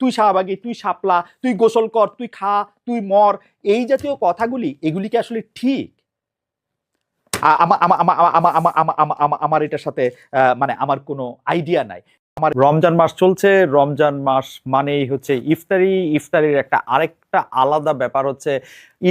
তুই শাহবাগি, তুই সাপলা তুই গোসল কর, তুই খা, তুই মর, এই জাতীয় কথাগুলি, এগুলি কি আসলে ঠিক? আমার এটার সাথে মানে আমার কোনো আইডিয়া নাই। আমার রমজান মাস চলছে, রমজান মাস মানেই হচ্ছে ইফতারি। ইফতারির একটা আরেকটা আলাদা ব্যাপার হচ্ছে,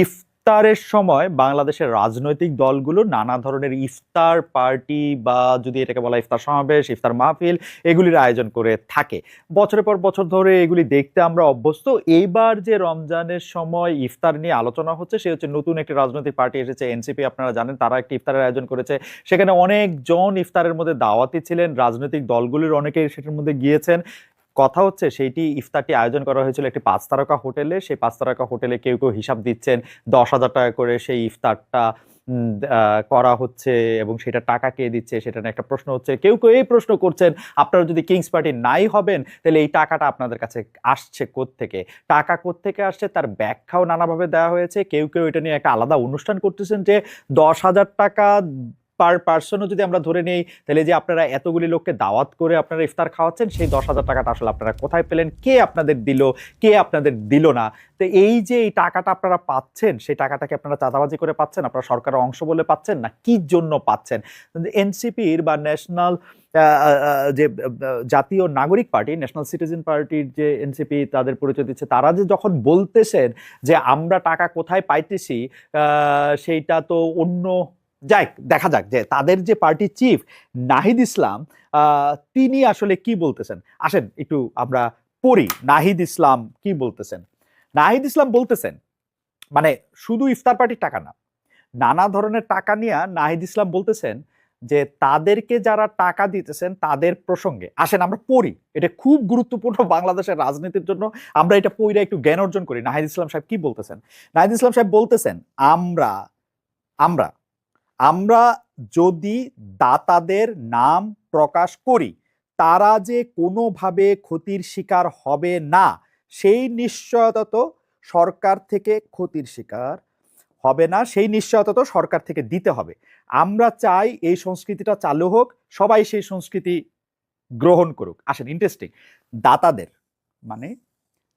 ইফ ইফতারের সময় বাংলাদেশের রাজনৈতিক দলগুলো নানা ধরনের ইফতার পার্টি বা যদি এটাকে বলা ইফতার সমাবেশ, ইফতার মাহফিল, এগুলির আয়োজন করে থাকে। বছরের পর বছর ধরে এগুলি দেখতে আমরা অভ্যস্ত। এইবার যে রমজানের সময় ইফতার নিয়ে আলোচনা হচ্ছে, সে হচ্ছে নতুন একটি রাজনৈতিক পার্টি এসেছে, এনসিপি, আপনারা জানেন তারা একটি ইফতারের আয়োজন করেছে। সেখানে অনেকজন ইফতারের মধ্যে দাওয়াতি ছিলেন, রাজনৈতিক দলগুলির অনেকেই সেটার মধ্যে গিয়েছেন। কথা হচ্ছে সেইটি ইফতারটি আয়োজন করা হয়েছিল একটি পাঁচ তারকা হোটেলে। সেই পাঁচ তারকা হোটেলে কেউ কেউ হিসাব দিচ্ছেন দশ হাজার টাকা করে সেই ইফতারটা করা হচ্ছে এবং সেটা টাকা কে দিচ্ছে সেটা নিয়ে একটা প্রশ্ন হচ্ছে। কেউ কেউ এই প্রশ্ন করছেন, আপনারা যদি কিংস পার্টি নাই হবেন, তাহলে এই টাকাটা আপনাদের কাছে আসছে থেকে টাকা থেকে আসছে? তার ব্যাখ্যাও নানাভাবে দেওয়া হয়েছে। কেউ কেউ এটা নিয়ে একটা আলাদা অনুষ্ঠান করতেছেন যে দশ হাজার টাকা পার পার্সনও যদি আমরা ধরে নেই, তাহলে যে আপনারা এতগুলি লোককে দাওয়াত করে আপনারা ইফতার খাওয়াচ্ছেন, সেই দশ হাজার টাকাটা আসলে আপনারা কোথায় পেলেন, কে আপনাদের দিল, কে আপনাদের দিল না? তো এই যে এই টাকাটা আপনারা পাচ্ছেন, সেই টাকাটাকে আপনারা চাঁদাবাজি করে পাচ্ছেন, আপনারা সরকারের অংশ বলে পাচ্ছেন, না কি জন্য পাচ্ছেন? এনসিপির বা ন্যাশনাল যে জাতীয় নাগরিক পার্টি, ন্যাশনাল সিটিজেন পার্টির যে এনসিপি তাদের পরিচয় দিচ্ছে, তারা যে যখন বলতেছেন যে আমরা টাকা কোথায় পাইতেছি সেইটা তো অন্য যাক দেখা যাক যে তাদের যে পার্টি চিফ নাহিদ ইসলাম তিনি আসলে কি বলতেছেন? আসেন, একটু আমরা পড়ি, নাহিদ ইসলাম কি বলতেছেন? নাহিদ ইসলাম বলতেছেন মানে শুধু ইফতার পার্টির টাকা না, নানা ধরনের টাকা নিয়ে নাহিদ ইসলাম বলতেছেন যে তাদেরকে যারা টাকা দিতেছেন তাদের প্রসঙ্গে, আসেন আমরা পড়ি, এটা খুব গুরুত্বপূর্ণ বাংলাদেশের রাজনীতির জন্য, আমরা এটা পড়িরা একটু জ্ঞান অর্জন করি, নাহিদ ইসলাম সাহেব কি বলতেছেন? নাহিদ ইসলাম সাহেব বলতেছেন, আমরা আমরা আমরা যদি দাতাদের নাম প্রকাশ করি, তারা যে কোনোভাবে ক্ষতির শিকার হবে না, সেই নিশ্চয়তা তো সরকার থেকে ক্ষতির শিকার হবে না, সেই নিশ্চয়তা তো সরকার থেকে দিতে হবে। আমরা চাই এই সংস্কৃতিটা চালু হোক, সবাই সেই সংস্কৃতি গ্রহণ করুক। আসেন ইন্টারেস্টিং দাতাদের মানে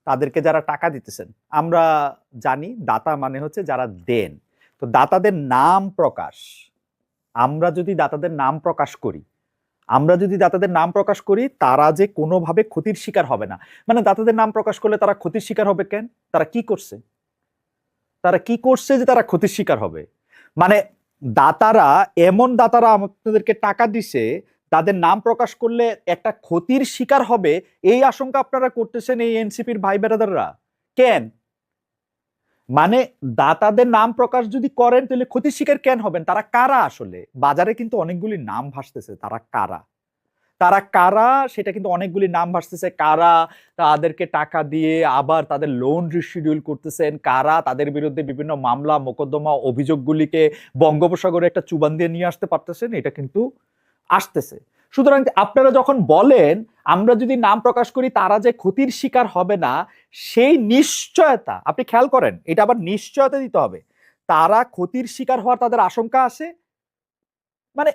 তাদেরকে যারা টাকা দিতেছেন, আমরা জানি দাতা মানে হচ্ছে যারা দেন। তো দাতাদের নাম প্রকাশ। আমরা যদি দাতাদের নাম প্রকাশ করি, আমরা যদি দাতাদের নাম প্রকাশ করি, তারা যে কোনোভাবে ক্ষতির শিকার হবে না। মানে দাতাদের নাম প্রকাশ করলে তারা ক্ষতির শিকার হবে কেন? তারা কি করছে? তারা কি করছে যে তারা ক্ষতির শিকার হবে? মানে দাতারা, এমন দাতারা আপনাদেরকে টাকা দিছে, তাদের নাম প্রকাশ করলে একটা ক্ষতির শিকার হবে, এই আশঙ্কা আপনারা করতেছেন এই এনসিপির ভাই বেরাদাররা কেন? মানে দাতাদের নাম প্রকাশ যদি করেন, তাহলে ক্ষতির শিকার কেন হবেন? তারা কারা আসলে? বাজারে কিন্তু অনেকগুলি নাম ভাসতেছে, তারা কারা? তারা কারা? সেটা কিন্তু অনেকগুলি নাম ভাসতেছে, কারা তাদেরকে টাকা দিয়ে আবার তাদের লোন রিশিডিউল করতেছেন, কারা তাদের বিরুদ্ধে বিভিন্ন মামলা, মোকদ্দমা, অভিযোগগুলিকে বঙ্গোপসাগরে একটা চুবান দিয়ে নিয়ে আসতে পারতেছেন, এটা কিন্তু আসতেছে। সুতরাং আপনারা যখন বলেন, আমরা যদি নাম প্রকাশ করি, তারা যে ক্ষতির শিকার হবে না, সেই নিশ্চয়তা, আপনি খেয়াল করেন, এটা আবার নিশ্চয়তা দিতে হবে। তারা ক্ষতির শিকার হওয়ার তাদের আশঙ্কা আছে? মানে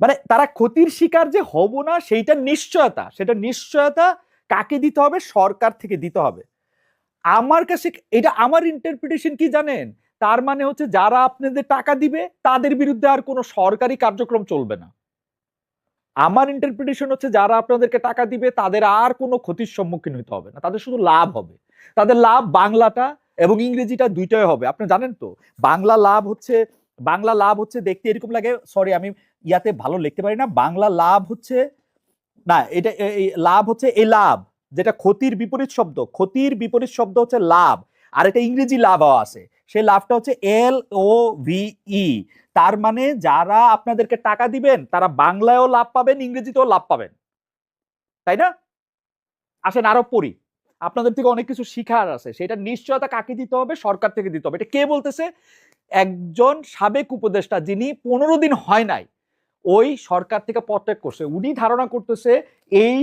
মানে তারা ক্ষতির শিকার যে হব না, সেইটা নিশ্চয়তা, সেটা নিশ্চয়তা কাকে দিতে হবে? সরকার থেকে দিতে হবে। আমার কাছে এটা আমার ইন্টারপ্রিটেশন কি জানেন? তার মানে হচ্ছে যারা আপনাদের টাকা দিবে, তাদের বিরুদ্ধে আর কোনো সরকারি কার্যক্রম চলবে না। আমার ইন্টারপ্রিটেশন হচ্ছে যারা আপনাদেরকে টাকা দিবে, তাদের আর কোনো ক্ষতির সম্মুখীন হতে হবে না। তাদের শুধু লাভ হবে। তাদের লাভ বাংলাটা এবং ইংরেজিটা দুইটাই হবে। আপনি জানেন তো, বাংলা লাভ হচ্ছে, বাংলা লাভ হচ্ছে দেখতে এরকম লাগে সরি আমি ইয়াতে ভালো লিখতে পারি না। বাংলা লাভ হচ্ছে, না, এটা, এ- লাভ হচ্ছে এই লাভ, যেটা ক্ষতির বিপরীত শব্দ। ক্ষতির বিপরীত শব্দ হচ্ছে লাভ। আর এটা ইংরেজি লাভও আছে। সেই লাভটা হচ্ছে এল ও ভি ই। তার মানে যারা আপনাদেরকে টাকা দিবেন, তারা বাংলায়ও লাভ পাবেন, ইংরেজিতেও লাভ পাবেন। তাই না? আসেন আরও পড়ি। আপনাদের থেকে অনেক কিছু শিখার আছে। সেটা নিশ্চয়তা কাকে দিতে হবে? সরকার থেকে দিতে হবে। এটা কে বলতেছে? একজন সাবেক উপদেষ্টা যিনি পনেরো দিন হয় নাই, ওই সরকার থেকে পদত্যাগ করছে। উনি ধারণা করতেছে, এই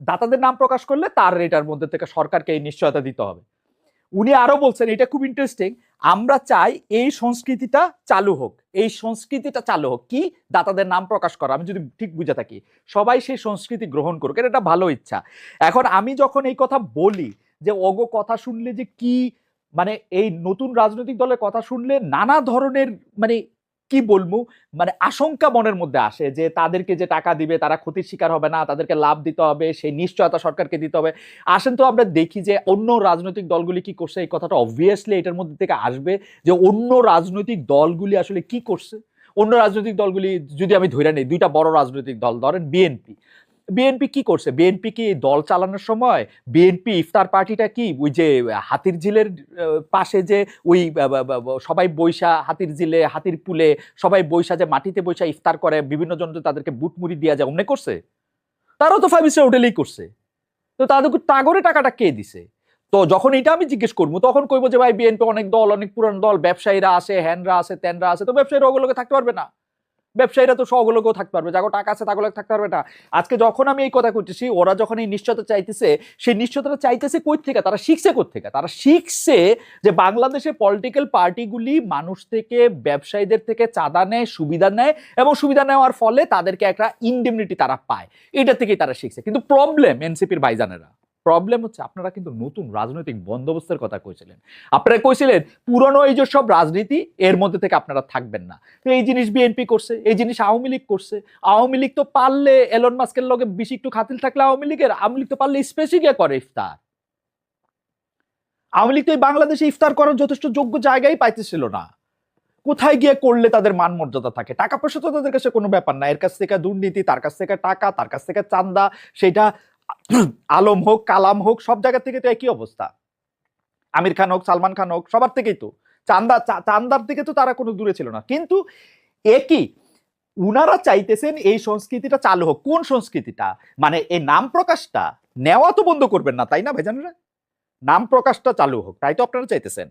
দাতাদের নাম প্রকাশ করলে তার এটার মধ্যে থেকে সরকারকে এই নিশ্চয়তা দিতে হবে। উনি আরও বলছেন, এটা খুব ইন্টারেস্টিং আমরা চাই এই সংস্কৃতিটা চালু হোক, এই সংস্কৃতিটা চালু হোক। কি? দাতাদের নাম প্রকাশ করা, আমি যদি ঠিক বুঝে থাকি। সবাই সেই সংস্কৃতি গ্রহণ করুক, এটা একটা ভালো ইচ্ছা। এখন আমি যখন এই কথা বলি, যে অগো কথা শুনলে যে কি মানে এই নতুন রাজনৈতিক দলের কথা শুনলে নানা ধরনের মানে কি বলব? মানে আশঙ্কা মনের মধ্যে আসে যে তাদেরকে যে টাকা দিবে তারা ক্ষতির শিকার হবে না, তাদেরকে লাভ দিতে হবে, সেই নিশ্চয়তা সরকারকে দিতে হবে। আসেন তো আমরা দেখি যে অন্য রাজনৈতিক দলগুলি কি করছে? এই কথাটা অবভিয়াসলি এটার মধ্যে থেকে আসবে যে অন্য রাজনৈতিক দলগুলি আসলে কি করছে? অন্য রাজনৈতিক দলগুলি যদি আমি ধরে নেই, দুইটা বড় রাজনৈতিক দল, ধরেন বিএনপি। বিএনপি কি করছে? বিএনপি কি দল চালানোর সময় বিএনপি ইফতার পার্টিটা কি? ওই যে, হাতির ঝিলের পাশে যে ওই সবাই বৈশা হাতির ঝিলে, হাতির পুলে সবাই বৈশা যে মাটিতে বৈশা ইফতার করে, বিভিন্ন জন তাদেরকে বুট মুড়ি দিয়া যায়, অমনে করছে? তারাও তো ফাইভ স্টার হোটেলেই করছে। তো তাদেরকে তাগরে টাকাটা কে দিছে? তো যখন এটা আমি জিজ্ঞেস করব, তখন কইবো যে ভাই বিএনপি অনেক দল, অনেক পুরান দল, ব্যবসায়ীরা আছে হ্যানরা আছে ত্যানরা আছে তো ব্যবসায়ীরা ওগুলোকে থাকতে পারবে না। ব্যবসায়ীরা তো সবগুলোকেও থাকতে পারবে, যাগো টাকা আছে তাগুলো থাকতে পারবে না। আজকে যখন আমি এই কথা করতেছি, ওরা যখন এই নিশ্চয়তা চাইতেছে, সেই নিশ্চয়তা চাইতেছে কই থেকে তারা শিখছে কই থেকে তারা শিখছে যে বাংলাদেশের পলিটিক্যাল পার্টিগুলি মানুষ থেকে, ব্যবসায়ীদের থেকে চাঁদা নেয়, সুবিধা নেয় এবং সুবিধা নেওয়ার ফলে তাদেরকে একটা ইনডেমনিটি তারা পায়। এটা থেকেই তারা শিখছে। কিন্তু প্রবলেম এনসিপির ভাইজানেরা। প্রবলেম হচ্ছে আপনারা কিন্তু নতুন রাজনৈতিক বন্দোবস্তের কথা কইছিলেন। আপনারা কইছিলেন, পুরনো এই যে সব রাজনীতি, এর মধ্যে থেকে আপনারা থাকবেন না। তো এই জিনিস বিএনপি করছে, এই জিনিস আওয়ামী লীগ করছে। আওয়ামী লীগ তো পারলে এলন মাস্কের লগে বেশি একটু খাতিল থাকলে আওয়ামী লীগের, আওয়ামী লীগ তো পারলে স্পেসিফিক করে ইফতার। আওয়ামী লীগ তো এই বাংলাদেশে ইফতার করার যথেষ্ট যোগ্য জায়গায় পাইতেছিল না। কোথায় গিয়ে করলে তাদের মান মর্যাদা থাকে? টাকা পয়সা তো তাদের কাছে কোনো ব্যাপার না। এর কাছ থেকে দুর্নীতি, তার কাছ থেকে টাকা, তার কাছ থেকে চান্দা, সেটা আলম হোক, কালাম হোক, সব জায়গা থেকে তো একই অবস্থা। আমির খান হোক, সালমান খান হোক, সবার থেকেই তো। চান্দা চান্দার দিকে তো তারা কোনো দূরে ছিল না। কিন্তু একই, উনারা চাইতেছেন এই সংস্কৃতিটা চালু হোক। কোন সংস্কৃতিটা? মানে এই নাম প্রকাশটা নেওয়া তো বন্ধ করবেন না, তাই না ভাইজানেরা? নাম প্রকাশটা চালু হোক, তাই তো আপনারা চাইতেছেন।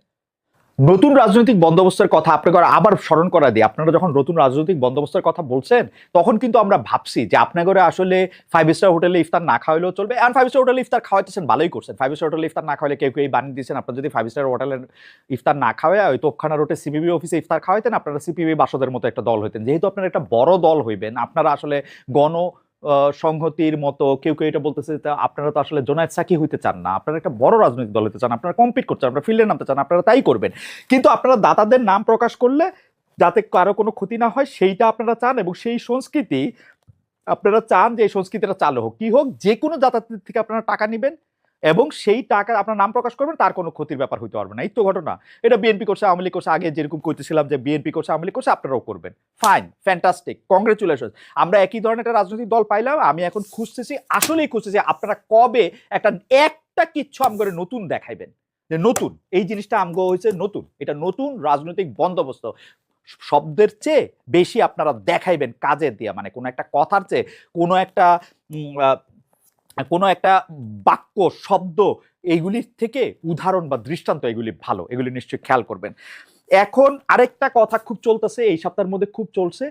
নতুন রাজনৈতিক বন্দোবস্তের কথা আপনাকে আবার স্মরণ করা দিই। আপনারা যখন নতুন রাজনৈতিক বন্দোবস্তের কথা বলছেন, তখন কিন্তু আমরা ভাবছি যে আপনাদের আসলে ফাইভ স্টার হোটেলে ইফতার না খাওয়াইলেও চলবে। আর ফাইভ স্টার হোটেলে ইফতার খাওয়াইতেছেন, ভালোই করছেন। ফাইভ স্টার হোটেলে ইফতার না খাওয়াইলে কেউ কেউ বানিয়ে দিয়েছেন, আপনারা যদি ফাইভ স্টার হোটেলের ইফতার না খাওয়ায়, ওই তোপখানা রোডে সিপিবি অফিসে ইফতার খাওয়াইতেন, আপনারা সিপিবি বাসদের মতো একটা দল হইতেন। যেহেতু আপনারা একটা বড় দল হইবেন, আপনারা আসলে গণ সংহতির মতো, কেউ কেউ এটা বলতেছে যে আপনারা তো আসলে জোনায়েদ সাকি হইতে চান না, আপনারা একটা বড় রাজনৈতিক দল হতে চান, আপনারা কম্পিট করছেন আপনারা ফিল্ডে নামতে চান, আপনারা তাই করবেন। কিন্তু আপনারা দাতাদের নাম প্রকাশ করলে যাতে কারও কোনো ক্ষতি না হয়, সেইটা আপনারা চান এবং সেই সংস্কৃতি আপনারা চান যে এই সংস্কৃতিটা চালু হোক। কী হোক যে কোনো দাতাদের থেকে আপনারা টাকা নেবেন এবং সেই টাকা আপনার নাম প্রকাশ করবেন, তার কোনো ক্ষতির ব্যাপার হইতে পারবে না। এই তো ঘটনা। এটা বিএনপি করছে, আওয়ামী লীগ করছে, আগে যেরকম করতেছিলাম যে বিএনপি করছে, আওয়ামী লীগ করছে, আপনারাও করবেন। ফাইন ফ্যান্টাস্টিক কংগ্রেচুলেশন আমরা একই ধরনের একটা রাজনৈতিক দল পাইলাম, আমি এখন খুঁজতেছি, আসলেই খুঁজতেছি আপনারা কবে একটা একটা কিচ্ছু আমগরে নতুন দেখাইবেন। যে নতুন, এই জিনিসটা আমগো হয়েছে নতুন। এটা নতুন রাজনৈতিক বন্দোবস্ত। শব্দের চেয়ে বেশি আপনারা দেখাইবেন কাজের দিয়ে মানে কোনো একটা কথার চেয়ে কোনো একটা কোনো একটা বাক্য, শব্দ এইগুলির থেকে উদাহরণ বা দৃষ্টান্ত এগুলি ভালো, এগুলি নিশ্চয়ই খেয়াল করবেন। এখন আরেকটা কথা খুব চলতেছে, এই সপ্তাহের মধ্যে খুব চলছে,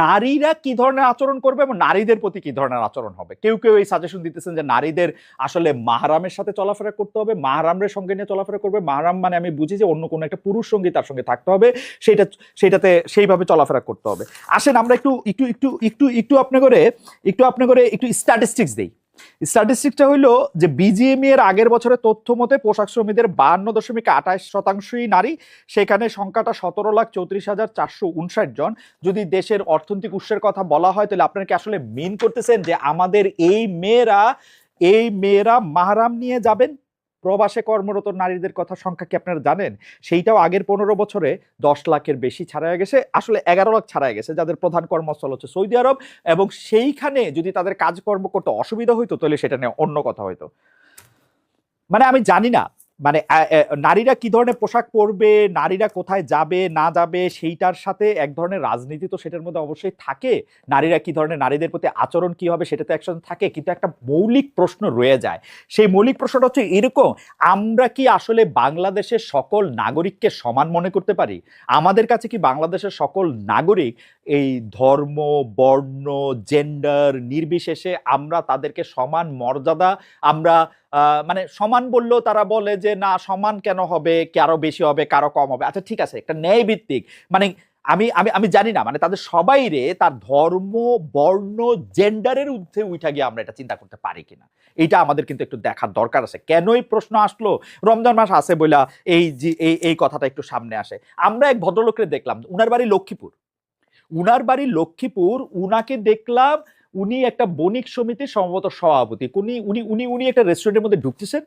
নারীরা কি ধরনের আচরণ করবে এবং নারীদের প্রতি কি ধরনের আচরণ হবে? কেউ কেউ এই সাজেশন দিতেছেন যে নারীদের আসলে মাহারামের সাথে চলাফেরা করতে হবে মাহারামের সঙ্গে নিয়ে চলাফেরা করবে, মাহারাম মানে আমি বুঝি যে অন্য কোনো একটা পুরুষ সঙ্গী তার সঙ্গে থাকতে হবে, সেটা, সেটাতে সেইভাবে চলাফেরা করতে হবে। আসেন আমরা একটু একটু একটু একটু একটু আপনি করে, একটু আপনি করে একটু স্ট্যাটিস্টিক্স দেই। স্ট্যাটিস্টিক্সটা হইল যে বিজিএমই এর আগের বছরের তথ্য মতে পোশাক শ্রমিকদের বাহান্ন দশমিক আঠাশ শতাংশই নারী। সেখানে সংখ্যাটা সতেরো লাখ চৌত্রিশ হাজার চারশো উনষাট জন। যদি দেশের অর্থনৈতিক উৎসের কথা বলা হয়, তাহলে আপনারা কি আসলে মিন করতেছেন যে আমাদের এই মেয়েরা এই মেয়েরা মাহারাম নিয়ে যাবেন? প্রবাসে কর্মরত নারীদের কথা সংখ্যা কি আপনারা জানেন? সেইটাও আগের পনেরো বছরে দশ লাখের বেশি ছাড়াই গেছে, আসলে এগারো লাখ ছাড়াই গেছে, যাদের প্রধান কর্মস্থল হচ্ছে সৌদি আরব এবং সেইখানে যদি তাদের কাজকর্ম করতে অসুবিধা হইতো, তাহলে সেটা নিয়ে অন্য কথা হইতো। মানে আমি জানি না মানে নারীরা কি ধরনের পোশাক পরবে, নারীরা কোথায় যাবে, না যাবে, সেইটার সাথে এক ধরনের রাজনীতি তো সেটার মধ্যে অবশ্যই থাকে। নারীরা কি ধরনের নারীদের প্রতি আচরণ কি হবে সেটা তো একসাথে থাকে, কিন্তু একটা মৌলিক প্রশ্ন রয়ে যায়। সেই মৌলিক প্রশ্নটা হচ্ছে এরকম, আমরা কি আসলে বাংলাদেশের সকল নাগরিককে সমান মনে করতে পারি? আমাদের কাছে কি বাংলাদেশের সকল নাগরিক এই ধর্ম, বর্ণ জেন্ডার নির্বিশেষে আমরা তাদেরকে সমান মর্যাদা, আমরা মানে সমান বললেও তারা বলে যে, না, সমান কেন হবে? কারও বেশি হবে? কারও কম হবে? আচ্ছা ঠিক আছে, একটা ন্যায় ভিত্তিক মানে আমি আমি আমি জানি না মানে তাদের সবাই রে তার ধর্ম, বর্ণ, জেন্ডারের ঊর্ধ্বে উঠা গিয়ে আমরা এটা চিন্তা করতে পারি কিনা। এটা আমাদের কিন্তু একটু দেখার দরকার আছে। কেন এই প্রশ্ন আসলো? রমজান মাস আছে বইলা এই যে এই এই কথাটা একটু সামনে আসে। আমরা এক ভদ্রলোককে দেখলাম, উনার বাড়ি লক্ষ্মীপুর। উনার বাড়ি লক্ষ্মীপুর, উনাকে দেখলাম উনি একটা বণিক সমিতির সম্ভবত সভাপতি। উনি উনি উনি উনি একটা রেস্টুরেন্টের মধ্যে ঢুকতেছেন।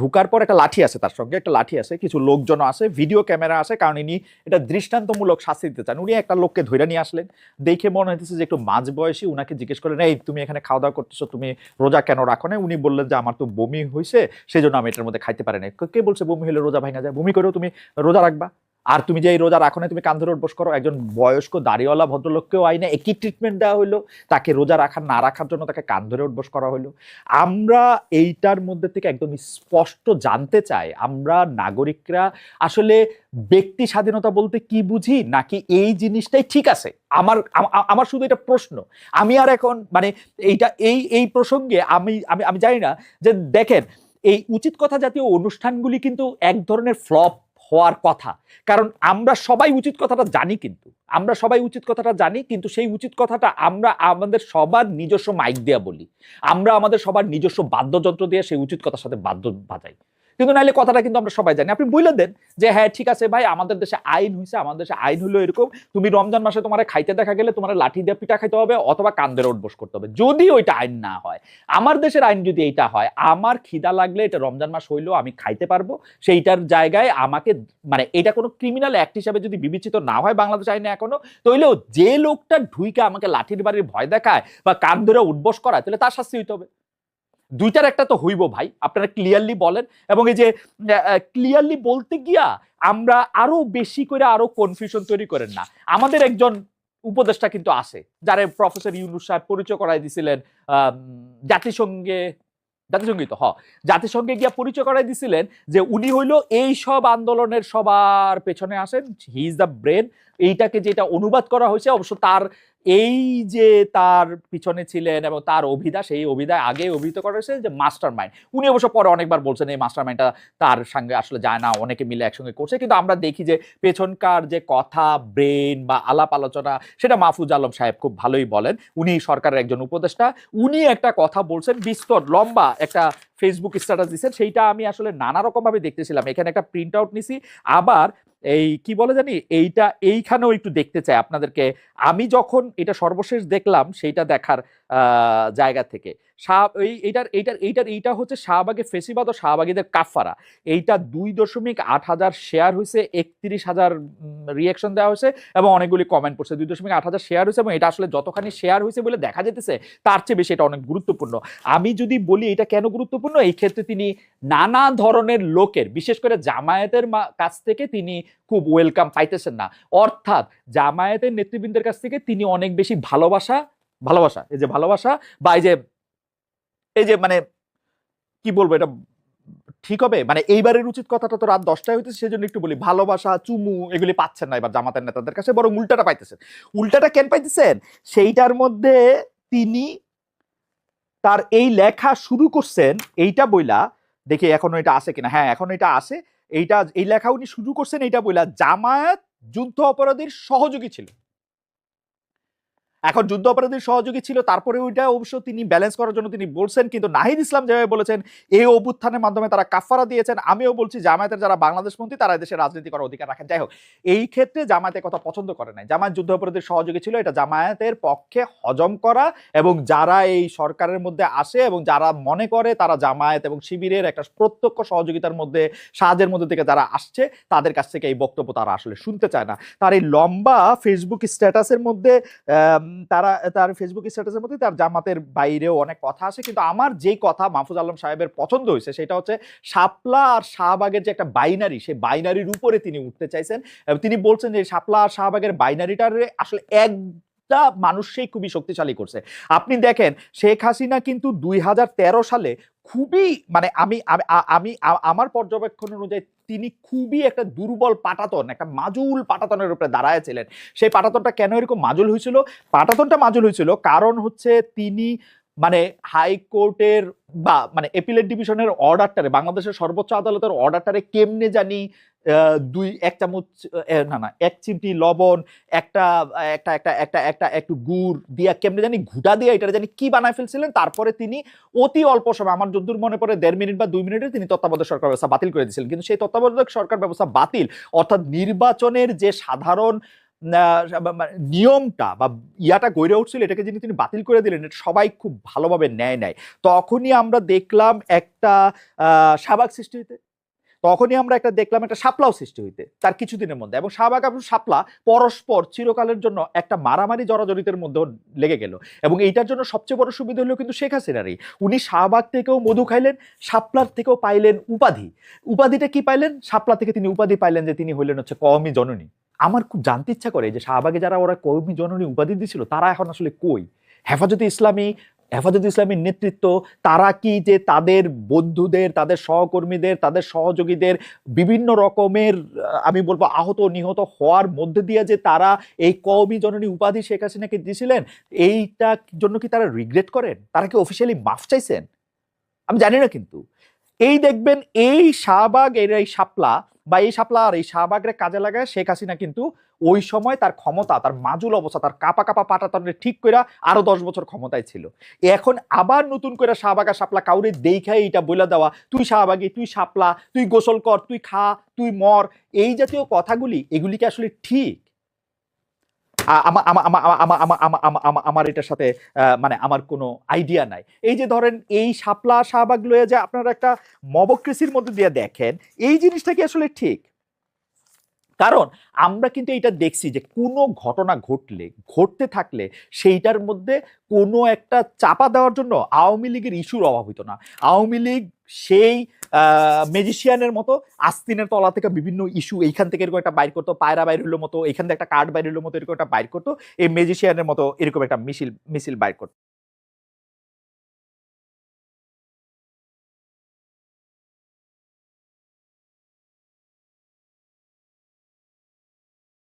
ঢুকার পর একটা লাঠি আছে তার সঙ্গে, একটা লাঠি আছে, কিছু লোকজন আছে ভিডিও ক্যামেরা আছে, কারণ ইনি এটা দৃষ্টান্তমূলক শাস্তি দিতে চান। উনি একটা লোককে ধরে নিয়ে আসলেন। দেখে মনে হইতেছে যে একটু মাঝ বয়সী, উনাকে জিজ্ঞেস করেন এই, তুমি এখানে খাওয়া দাওয়া করতেছো, তুমি রোজা কেন রাখো না উনি বললেন যে, আমার তো বমি হয়েছে সেই জন্য আমি এটার মধ্যে খাইতে পারি না কে বলছে বমি হলে রোজা ভাঙা যায়? বমি করেও তুমি, রোজা রাখবা। আর তুমি যে এই রোজা রাখো না তুমি কান ধরে উঠবস করো, একজন বয়স্ক দাড়িওয়ালা ভদ্রলোককেও আইনে একই ট্রিটমেন্ট দেওয়া হলো তাকে রোজা রাখার, না রাখার জন্য তাকে কান ধরে উঠবস করা হলো আমরা এইটার মধ্যে থেকে একদম স্পষ্ট জানতে চাই, আমরা নাগরিকরা আসলে ব্যক্তি স্বাধীনতা বলতে কি বুঝি, নাকি এই জিনিসটাই ঠিক আছে? আমার আমার শুধু এটা প্রশ্ন। আমি আর এখন মানে এইটা, এই এই প্রসঙ্গে আমি আমি আমি জানি না যে দেখেন, এই উচিত কথা জাতীয় অনুষ্ঠানগুলি কিন্তু এক ধরনের ফ্লপ হওয়ার কথা। কারণ আমরা সবাই উচিত কথাটা জানি কিন্তু। আমরা সবাই উচিত কথাটা জানি, কিন্তু সেই উচিত কথাটা আমরা আমাদের সবার নিজস্ব মাইক দেয়া বলি। আমরা আমাদের সবার নিজস্ব বাদ্যযন্ত্র দিয়ে সেই উচিত কথার সাথে বাদ্য বাজাই। কিন্তু নাইলে কথাটা কিন্তু আমরা সবাই জানি। আপনি বললেন দেন যে হ্যাঁ ঠিক আছে ভাই, আমাদের দেশে আইন হয়েছে আমাদের দেশে আইন হলো এরকম। তুমি রমজান মাসে তোমার খাইতে দেখা গেলে তোমার লাঠি দিয়ে পিঠা খাইতে হবে অথবা কান্দের উঠবোস করতে হবে। যদি ওইটা আইন না হয়, আমার দেশের আইন যদি এইটা হয়, আমার খিদা লাগলে এটা রমজান মাস হইলেও আমি খাইতে পারব। সেইটার জায়গায় আমাকে মানে এটা কোনো ক্রিমিনাল অ্যাক্ট হিসাবে যদি বিবেচিত না হয় বাংলাদেশ আইনে এখনও, তাইলেও যে লোকটা ঢুইকে আমাকে লাঠির বাড়ির ভয় দেখায় বা কান ধরে উঠবোস করায়, তাহলে তার শাস্তি হইতে হবে। দুইটার একটা তো হইব ভাই, আপনারা ক্লিয়ারলি বলেন। এবং এই যে ক্লিয়ারলি বলতে গিয়া আমরা আরও বেশি করে আরও কনফিউশন তৈরি করেন না। আমাদের একজন উপদেষ্টা কিন্তু আছে, যারা প্রফেসর ইউনুস সাহেব পরিচয় করাই দিছিলেন জাতিসংঘে, জাতিসংঘই তো, হ, জাতিসংঘে গিয়া পরিচয় করাই দিছিলেন যে উনি হইল এই সব আন্দোলনের সবার পেছনে আসেন হি ইজ দ্য ব্রেন এইটাকে যেটা অনুবাদ করা হয়েছে, অবশ্য তার এই যে তার পিছনে ছিলেন এবং তার অভিধা সেই অভিধায় আগে অভিহিত করা হয়েছে যে মাস্টার মাইন্ড উনি অবশ্য পরে অনেকবার বলছেন এই মাস্টার মাইন্ডটা তার সঙ্গে আসলে যায় না, অনেকে মিলে একসঙ্গে করছে। কিন্তু আমরা দেখি যে পেছনকার যে কথা, ব্রেন বা আলাপ আলোচনা, সেটা মাহফুজ আলম সাহেব খুব ভালোই বলেন। উনি সরকারের একজন উপদেষ্টা। উনি একটা কথা বলছেন, বিস্তর, লম্বা একটা ফেসবুক স্ট্যাটাস দিচ্ছেন। সেইটা আমি আসলে নানা রকম ভাবে দেখতেছিলাম। এখানে একটা প্রিন্ট আউট নিছি। আবার এই কি বলে জানি? এইটা, এইখানেও একটু দেখতে চাই আপনাদেরকে। আমি যখন এটা সর্বশেষ দেখলাম, সেইটা দেখার জায়গা থেকে। এই এইটার এইটার এইটার, এইটা হচ্ছে শাহবাগে ফেসিবাদ ও শাহবাগীদের কাফারা এইটা দুই দশমিক আট হাজার শেয়ার হয়েছে একত্রিশ হাজার রিয়াকশন দেওয়া হয়েছে এবং অনেকগুলি কমেন্ট পড়ছে। দুই দশমিক আট হাজার শেয়ার হয়েছে এবং এটা আসলে যতখানি শেয়ার হয়েছে বলে দেখা যেতেছে তার চেয়ে বেশি এটা অনেক গুরুত্বপূর্ণ। আমি যদি বলি এটা কেন গুরুত্বপূর্ণ, এই ক্ষেত্রে তিনি নানা ধরনের লোকের, বিশেষ করে জামায়াতের কাছ থেকে তিনি খুব ওয়েলকাম পাইতেছেন না। অর্থাৎ জামায়াতের নেতৃবৃন্দের কাছ থেকে তিনি অনেক বেশি ভালোবাসা ভালোবাসা, এই যে ভালোবাসা বা এই যে এই যে মানে কি বলব এটা, ঠিক হবে? মানে এইবারের উচিত কথাটা তো রাত দশটায় হইতেছে, সেজন্য একটু বলি, ভালোবাসা, চুমু, এগুলি পাচ্ছেন না এবার জামাতের নেতাদের কাছে, বরং উল্টাটা পাইতেছেন। উল্টাটা কেন পাইতেছেন? সেইটার মধ্যে তিনি তার এই লেখা শুরু করছেন, এইটা বইলা, দেখি এখনও এটা আছে কিনা। হ্যাঁ এখন এটা আছে। এইটা, এই লেখা উনি শুরু করছেন, এইটা বইলা, জামায়াত যুদ্ধ অপরাধীর সহযোগী ছিল। এখন যুদ্ধ অপরাধীর সহযোগী ছিল তারপরে ওইটা অবশ্য তিনি ব্যালেন্স করার জন্য তিনি বলছেন, কিন্তু নাহিদ ইসলাম যেভাবে বলেছেন, এই অভ্যুত্থানের মাধ্যমে তারা কাফারা দিয়েছেন। আমিও বলছি, জামায়াতের যারা বাংলাদেশপন্থী তারা দেশে রাজনীতি করার অধিকার রাখেন। যাই হোক, এই ক্ষেত্রে জামায়াতের কথা পছন্দ করে নাই। জামায়াত যুদ্ধ অপরাধীর সহযোগী ছিল, এটা জামায়াতের পক্ষে হজম করা এবং যারা এই সরকারের মধ্যে আসে এবং যারা মনে করে তারা জামায়াত এবং শিবিরের একটা প্রত্যক্ষ সহযোগিতার মধ্যে, সাহায্যের মধ্যে থেকে যারা আসছে, তাদের কাছ থেকে এই বক্তব্য তারা আসলে শুনতে চায় না। তার এই লম্বা ফেসবুক স্ট্যাটাসের মধ্যে তারা, তার ফেসবুক স্ট্যাটাসের মধ্যে তার জামাতের বাইরেও অনেক কথা আছে। কিন্তু আমার যেই কথা মাহফুজ আলম সাহেবের পছন্দ হয়েছে, সেটা হচ্ছে শাপলা আর শাহবাগের যে একটা বাইনারি সেই বাইনারির উপরে তিনি উঠতে চাইছেন। তিনি বলছেন যে শাপলা আর শাহবাগের বাইনারিটার আসলে এক একটা মানুষই খুবই শক্তিশালী করছে। আপনি দেখেন, শেখ হাসিনা কিন্তু দুই হাজার তেরো সালে খুবই মানে আমি আমি আমার পর্যবেক্ষণ অনুযায়ী তিনি খুবই একটা দুর্বল পাটাতন, একটা মাজুল পাটাতনের উপরে দাঁড়ায়ছিলেন। সেই পাটাতনটা কেন এরকম মাজুল হয়েছিল? পাটাতনটা মাজুল হয়েছিল কারণ হচ্ছে তিনি মানে হাইকোর্টের বা মানে এপিলেট ডিভিশনের অর্ডারটারে, বাংলাদেশের সর্বোচ্চ আদালতের অর্ডারটারে কেমনে জানি দুই, এক চামচ না না, এক চিমটি লবণ, একটা একটা একটা একটা একটা, একটু গুড় দিয়া কেমনে জানি ঘুটা দিয়ে এটা জানি কি বানায় ফেলছিলেন, তারপরে তিনি অতি অল্প সময়, আমার যদ্দূর মনে পড়ে, দেড় মিনিট বা দুই মিনিটে তিনি তত্ত্বাবধায়ক সরকার ব্যবস্থা বাতিল করে দিয়েছিলেন। কিন্তু সেই তত্ত্বাবধায়ক সরকার ব্যবস্থা বাতিল, অর্থাৎ নির্বাচনের যে সাধারণ নিয়মটা বা ইয়াটা গড়ে উঠছিল, এটাকে যিনি, তিনি বাতিল করে দিলেন, এটা সবাই খুব ভালোভাবে নেয় নেয় তখনই আমরা দেখলাম একটা সাবাক সৃষ্টি হইতে তখনই আমরা একটা দেখলাম একটা সাপলাও সৃষ্টি হইতে, তার কিছুদিনের মধ্যে। এবং শাহবাগ এবং শাপলা পরস্পর চিরকালের জন্য একটা মারামারি জড়াজড়িতের মধ্যেও লেগে গেল। এবং এইটার জন্য সবচেয়ে বড় সুবিধা হলো কিন্তু শেখ হাসিনারই। উনি শাহবাগ থেকেও মধু খাইলেন, শাপলার থেকেও পাইলেন উপাধি। উপাধিটা কি পাইলেন? সাপলা থেকে তিনি উপাধি পাইলেন যে তিনি হইলেন হচ্ছে কওমি জননী। আমার খুব জানতে ইচ্ছা করে যে শাহবাগে যারা ওরা কওমি জননী উপাধি দিছিল, তারা এখন আসলে কই? হেফাজতে ইসলামী হেফাজত ইসলামের নেতৃত্ব, তারা কি যে তাদের বন্ধুদের, তাদের সহকর্মীদের, তাদের সহযোগীদের বিভিন্ন রকমের আমি বলব আহত নিহত হওয়ার মধ্যে দিয়ে যে তারা এই কওমি জননী উপাধি শেখ হাসিনাকে দিয়েছিলেন, এইটা জন্য কি তারা রিগ্রেট করেন? তারা কি অফিসিয়ালি মাফ চাইছেন? আমি জানি না কিন্তু। এই দেখবেন এই শাহবাগ, এর এই শাপলা বা এই শাপলা আর এই শাহবাগরে কাজে লাগায় শেখ হাসিনা কিন্তু ওই সময় তার ক্ষমতা, তার মাজুল অবস্থা, তার কাপা কাপা পাটা তার ঠিক করে আরও দশ বছর ক্ষমতায় ছিল। এখন আবার নতুন করে শাহবাগা শাপলা কাউরে দেখাই এটা বলে দেওয়া, তুই শাহবাগি, তুই শাপলা, তুই গোসল কর, তুই খা, তুই মর, এই জাতীয় কথাগুলি এগুলিকে আসলে ঠিক? আমার এটার সাথে মানে আমার কোনো আইডিয়া নাই। এই যে ধরেন এই শাপলা শাহবাগ লয়ে যে আপনারা একটা মবক্রেসির মধ্যে দিয়ে দেখেন, এই জিনিসটা কি আসলে ঠিক? কারণ আমরা কিন্তু এটা দেখছি যে কোনো ঘটনা ঘটলে, ঘটতে থাকলে সেইটার মধ্যে কোনো একটা চাপা দেওয়ার জন্য আওয়ামী লীগের ইস্যুর অভাব হতো না। আওয়ামী লীগ সেই ম্যাজিশিয়ানের মতো আস্তিনের তলা থেকে বিভিন্ন ইস্যু এইখান থেকে এরকম একটা বাইর করতো, পায়রা বাইর হলো মতো এখান থেকে একটা কার্ড বাইর হলো মতো এরকম একটা বাইর করতো, এই ম্যাজিশিয়ানের মতো এরকম একটা মিছিল মিছিল বাইর করতো।